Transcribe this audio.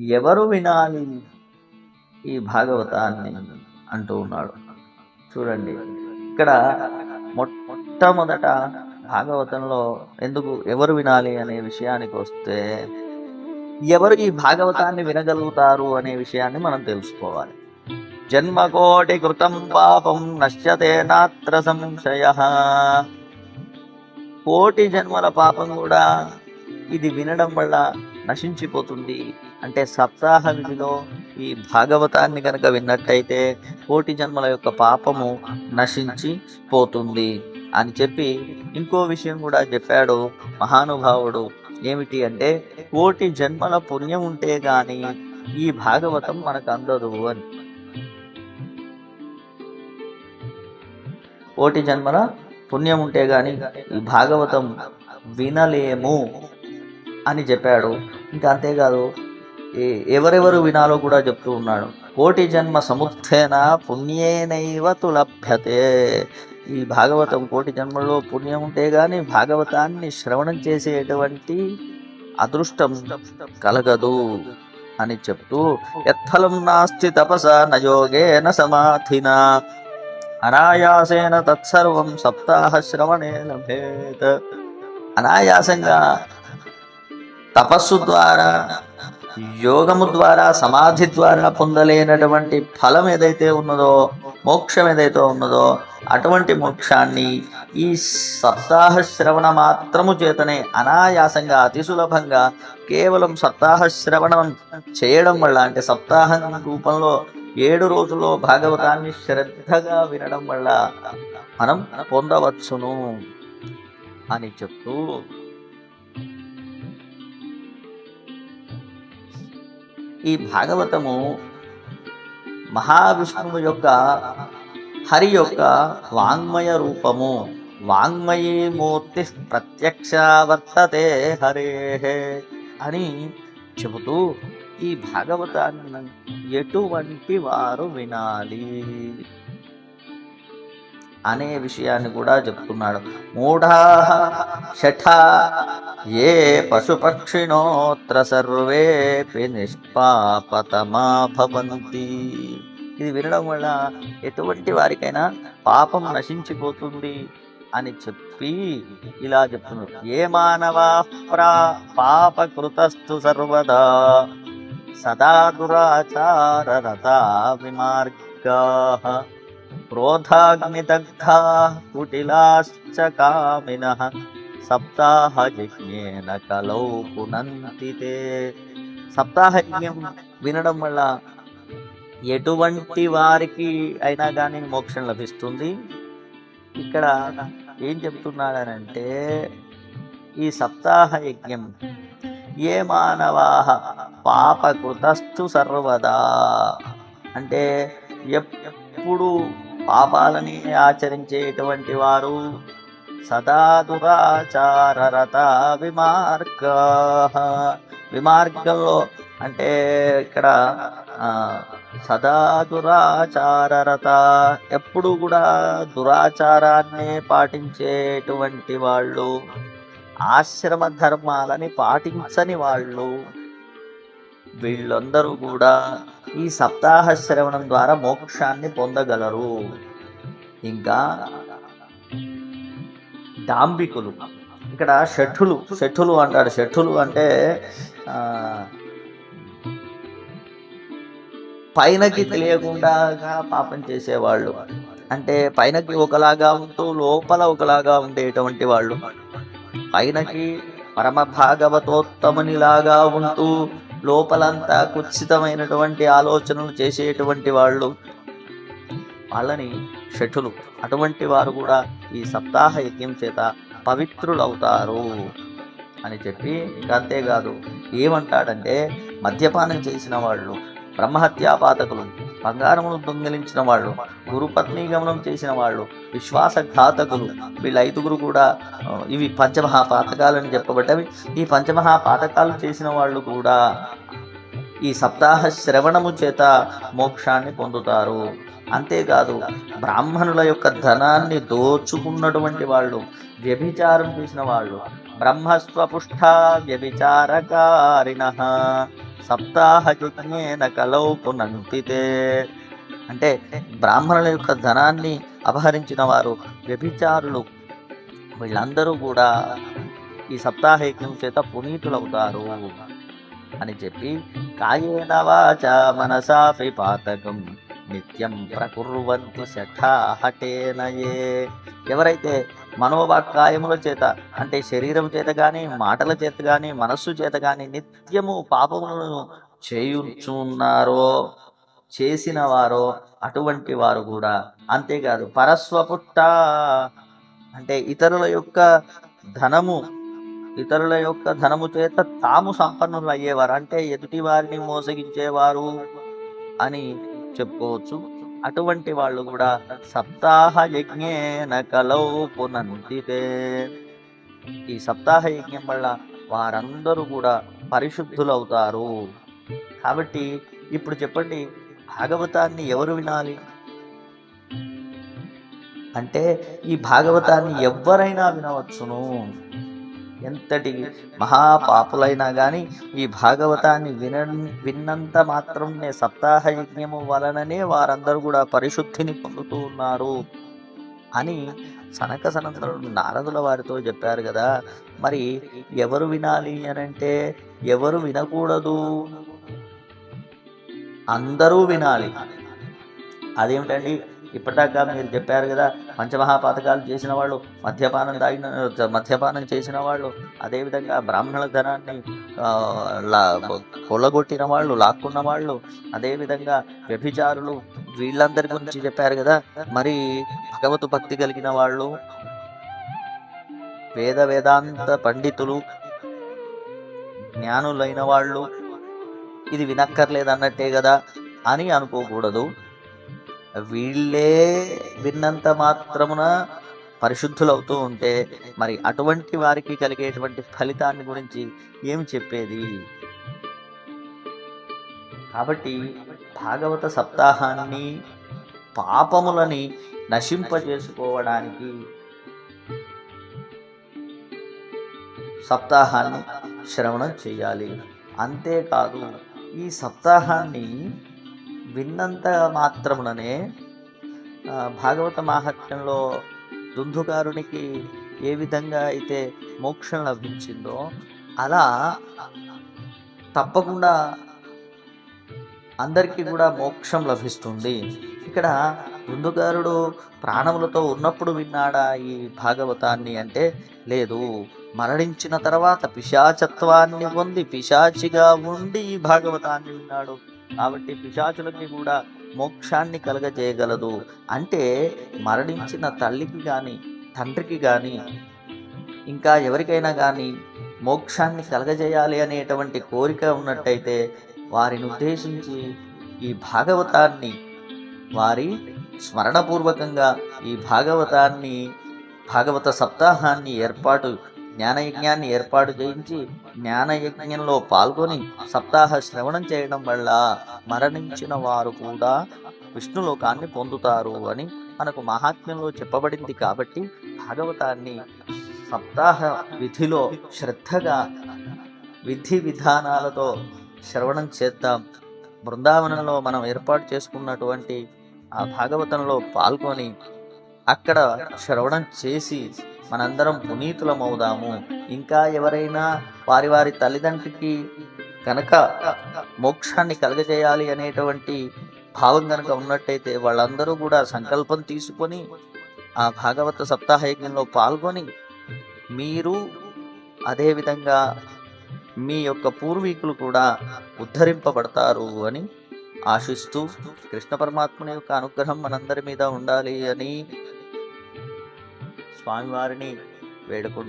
ఎవరు వినాలి ఈ భాగవతాన్ని అంటూ ఉన్నాడు. చూడండి ఇక్కడ మొట్టమొదట భాగవతంలో ఎందుకు ఎవరు వినాలి అనే విషయానికి వస్తే ఎవరు ఈ భాగవతాన్ని వినగలుగుతారు అనే విషయాన్ని మనం తెలుసుకోవాలి. జన్మకోటి కృతం పాపం నశ్యతే నాత్ర సంశయ. కోటి జన్మల పాపం కూడా ఇది వినడం వల్ల నశించిపోతుంది. అంటే సప్తాహ విధిలో ఈ భాగవతాన్ని కనుక విన్నట్టయితే కోటి జన్మల యొక్క పాపము నశించి పోతుంది అని చెప్పి ఇంకో విషయం కూడా చెప్పాడు మహానుభావుడు. ఏమిటి అంటే కోటి జన్మల పుణ్యం ఉంటే గాని ఈ భాగవతం మనకు అందదు అని. కోటి జన్మల పుణ్యం ఉంటే గాని ఈ భాగవతం వినలేము. అని చెప్పాడు. ఇంకా అంతేకాదు ఎవరెవరు వినాలో కూడా చెప్తూ ఉన్నాడు. కోటి జన్మ సముత్థేన పుణ్యేనైవ తులభ్యతే. ఈ భాగవతం కోటి జన్మలో పుణ్యం ఉంటే కానీ భాగవతాన్ని శ్రవణం చేసేటువంటి అదృష్టం కలగదు అని చెప్తూ యత్ఫలం నాస్తి తపస నయోగేన సమాధిన. అనాయాసేన తత్సర్వం సప్తాహ శ్రవణే లభేత్ అనాయాసంగా తపస్సు ద్వారా యోగము ద్వారా సమాధి ద్వారా పొందలేనటువంటి ఫలం ఏదైతే ఉన్నదో మోక్షం ఏదైతే ఉన్నదో అటువంటి మోక్షాన్ని ఈ సప్తాహ శ్రవణ మాత్రము చేతనే అనాయాసంగా అతి సులభంగా కేవలం సప్తాహ శ్రవణం చేయడం వల్ల అంటే సప్తాహం రూపంలో ఏడు రోజుల్లో భాగవతాన్ని శ్రద్ధగా వినడం వల్ల మనం పొందవచ్చును అని చెప్తూ ఈ భాగవతము మహావిష్ణువు యొక్క హరి యొక్క వాంగ్మయ రూపము. వాంగ్మయీ మూర్తి ప్రత్యక్ష వర్తతే హరే అని చెబుతూ ఈ భాగవతాన్ని ఎటువంటి వారు వినాలి? అనే విషయాన్ని కూడా చెప్తున్నాడు. మూఢా షఠ ఏ పశుపక్షిణోత్ర సర్వేపి నిష్పాపతమా భవంతి ఇది వినడం వల్ల ఎటువంటి వారికైనా పాపం నశించిపోతుంది అని చెప్పి ఇలా చెప్తున్నారు ఏ మానవా ప్రా పాపకృతస్తు సర్వదా సదా దురాచారరత విమార్గా క్రోధాగ్నిదగ్ధా కుటిలాశ్చ కామిన సప్తాహ యజ్ఞేన కలౌ పునంతి తే. సప్తాహ యజ్ఞం వినడం వల్ల ఎటువంటి వారికి అయినా కానీ మోక్షం లభిస్తుంది ఇక్కడ ఏం చెప్తున్నాడనంటే ఈ సప్తాహ యజ్ఞం ఏ మానవా పాపకృతస్థు సర్వదా అంటే ఎప్పుడు పాపాలని ఆచరించేటువంటి వారు సదా దురాచారరత విమార్గ. విమార్గంలో అంటే ఇక్కడ సదా దురాచారరత ఎప్పుడు కూడా దురాచారాన్ని పాటించేటువంటి వాళ్ళు ఆశ్రమ ధర్మాలని పాటించని వాళ్ళు వీళ్ళందరూ కూడా ఈ సప్తాహ శ్రవణం ద్వారా మోక్షాన్ని పొందగలరు. ఇంకా డాంబికులు. ఇక్కడ షఠులు షఠులు అంటాడు షఠులు అంటే పైనకి తెలియకుండా పాపం చేసేవాళ్ళు. అంటే పైనకి ఒకలాగా ఉంటూ లోపల ఒకలాగా ఉండేటువంటి వాళ్ళు. పైనకి పరమ భాగవతోత్తమునిలాగా ఉంటూ లోపలంతా కుత్సితమైనటువంటి ఆలోచనలు చేసేటువంటి వాళ్ళు వాళ్ళని షఠులు అటువంటి వారు కూడా ఈ సప్తాహ యజ్ఞం చేత పవిత్రులవుతారు అని చెప్పి ఇంకా అంతేకాదు ఏమంటాడంటే మద్యపానం చేసిన వాళ్ళు బ్రహ్మహత్యా పాతకులు బంగారమును దొంగిలించిన వాళ్ళు గురుపత్ని గమనం చేసిన వాళ్ళు విశ్వాసఘాతకులు వీళ్ళ ఐదుగురు కూడా ఇవి పంచమహాపాతకాలని చెప్పబడ్డవి. ఈ పంచమహాపాతకాలు చేసిన వాళ్ళు కూడా ఈ సప్తాహ శ్రవణము చేత మోక్షాన్ని పొందుతారు. అంతేకాదు బ్రాహ్మణుల యొక్క ధనాన్ని దోచుకున్నటువంటి వాళ్ళు వ్యభిచారం చేసిన వాళ్ళు బ్రహ్మస్వపుష్టా వ్యభిచారకారిణ సప్తాహయజ్ఞేన కలౌ పునంతితే అంటే బ్రాహ్మణుల యొక్క ధనాన్ని అపహరించిన వారు వ్యభిచారులు. వీళ్ళందరూ కూడా ఈ సప్తాహయజ్ఞం చేత పునీతులవుతారు అని చెప్పి కాయేన వాచ మనసాపి పాతకం నిత్యం ప్రకుర్వంతి శఠాహటేనయే. ఎవరైతే మనోవాక్కాయముల చేత అంటే శరీరం చేత కానీ మాటల చేత కానీ మనస్సు చేత కానీ నిత్యము పాపములను చేయుచున్నారో చేసిన వారో అటువంటి వారు కూడా అంతేకాదు పరస్వపుట్ట అంటే ఇతరుల యొక్క ధనము ఇతరుల యొక్క ధనము చేత తాము సంపన్నులు అయ్యేవారు అంటే ఎదుటి వారిని మోసగించేవారు అని చెప్పుకోవచ్చు. అటువంటి వాళ్ళు కూడా సప్తాహ యజ్ఞేన కలౌ పునందితే ఈ సప్తాహ యజ్ఞం వల్ల వారందరూ కూడా పరిశుద్ధులవుతారు. కాబట్టి ఇప్పుడు చెప్పండి భాగవతాన్ని ఎవరు వినాలి? అంటే ఈ భాగవతాన్ని ఎవరైనా వినవచ్చును. ఎంతటి మహాపాపులైనా కానీ ఈ భాగవతాన్ని విన విన్నంత మాత్రమే సప్తాహ యజ్ఞము వలననే వారందరూ కూడా పరిశుద్ధిని పొందుతూ ఉన్నారు అని సనక సనంతరుడు నారదుల వారితో చెప్పారు కదా. మరి ఎవరు వినాలి అని అంటే ఎవరు వినకూడదు? అందరూ వినాలి. అదేమిటండి? ఇప్పటిదాకా మీరు చెప్పారు కదా పంచమహాపాతకాలు చేసిన వాళ్ళు మద్యపానం తాగిన మద్యపానం చేసిన వాళ్ళు అదేవిధంగా బ్రాహ్మణుల ధనాన్ని లా కొల్లగొట్టిన వాళ్ళు లాక్కున్న వాళ్ళు అదేవిధంగా వ్యభిచారులు వీళ్ళందరి గురించి చెప్పారు కదా మరి భగవతు భక్తి కలిగిన వాళ్ళు వేద వేదాంత పండితులు జ్ఞానులైన వాళ్ళు ఇది వినక్కర్లేదు అన్నట్టే కదా అని అనుకోకూడదు. వీళ్ళే విన్నంత మాత్రమున పరిశుద్ధులవుతూ ఉంటే మరి అటువంటి వారికి కలిగేటువంటి ఫలితాన్ని గురించి ఏం చెప్పేది? కాబట్టి భాగవత సప్తాహాన్ని పాపములని నశింపజేసుకోవడానికి సప్తాహాన్ని శ్రవణం చేయాలి. అంతేకాదు ఈ సప్తాహాన్ని విన్నంత మాత్రముననే భాగవత మాహాత్మ్యంలో దుందుకారునికి ఏ విధంగా అయితే మోక్షం లభించిందో అలా తప్పకుండా అందరికీ కూడా మోక్షం లభిస్తుంది. ఇక్కడ దుందుకారుడు ప్రాణములతో ఉన్నప్పుడు విన్నాడా ఈ భాగవతాన్ని అంటే లేదు మరణించిన తర్వాత పిశాచత్వాన్ని పొంది పిశాచిగా ఉండి ఈ భాగవతాన్ని విన్నాడు. కాబట్టి పిశాచులకి కూడా మోక్షాన్ని కలగజేయగలదు. అంటే మరణించిన తల్లికి కానీ తండ్రికి కానీ ఇంకా ఎవరికైనా కానీ మోక్షాన్ని కలగజేయాలి అనేటువంటి కోరిక ఉన్నట్టయితే వారిని ఉద్దేశించి ఈ భాగవతాన్ని వారి స్మరణపూర్వకంగా ఈ భాగవతాన్ని భాగవత సప్తాహాన్ని ఏర్పాటు జ్ఞానయజ్ఞాన్ని ఏర్పాటు చేయించి జ్ఞానయజ్ఞంలో పాల్గొని సప్తాహ శ్రవణం చేయడం వల్ల మరణించిన వారు కూడా విష్ణులోకాన్ని పొందుతారు అని మనకు మహాత్మ్యంలో చెప్పబడింది కాబట్టి భాగవతాన్ని సప్తాహ విధిలో శ్రద్ధగా విధి విధానాలతో శ్రవణం చేద్దాం. బృందావనంలో మనం ఏర్పాటు చేసుకున్నటువంటి ఆ భాగవతంలో పాల్గొని అక్కడ శ్రవణం చేసి మనందరం పునీతులమవుదాము. ఇంకా ఎవరైనా వారి వారి తల్లిదండ్రికి కనుక మోక్షాన్ని కలగజేయాలి అనేటువంటి భావం కనుక ఉన్నట్టయితే వాళ్ళందరూ కూడా సంకల్పం తీసుకొని ఆ భాగవత సప్తాహ యజ్ఞంలో పాల్గొని మీరు అదేవిధంగా మీ యొక్క పూర్వీకులు కూడా ఉద్ధరింపబడతారు అని ఆశిస్తూ కృష్ణ పరమాత్ముని యొక్క అనుగ్రహం మనందరి మీద ఉండాలి అని స్వామివారిని వేడుకుంటూ